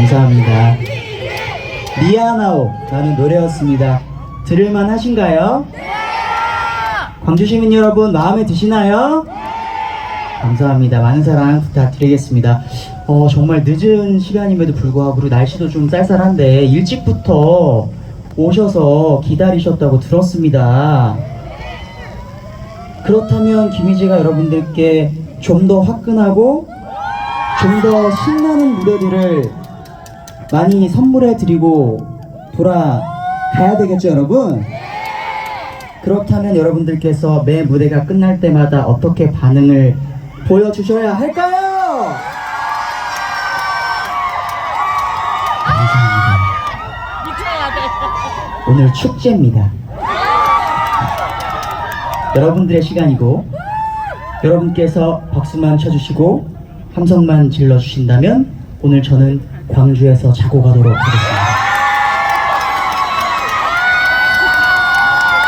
감사합니다. 미안하오 라는 노래였습니다. 들을만 하신가요? 광주 시민 여러분 마음에 드시나요? 감사합니다. 많은 사랑 부탁드리겠습니다. 어, 정말 늦은 시간임에도 불구하고 그리고 날씨도 좀 쌀쌀한데 일찍부터 오셔서 기다리셨다고 들었습니다. 그렇다면 김희재가 여러분들께 좀 더 화끈하고 좀 더 신나는 무대들을 많이 선물해 드리고 돌아가야 되겠죠, 여러분? 그렇다면 여러분들께서 매 무대가 끝날 때마다 어떻게 반응을 보여주셔야 할까요? 오늘 축제입니다. 여러분들의 시간이고 여러분께서 박수만 쳐주시고 함성만 질러주신다면 오늘 저는 광주에서 자고 가도록 하겠습니다.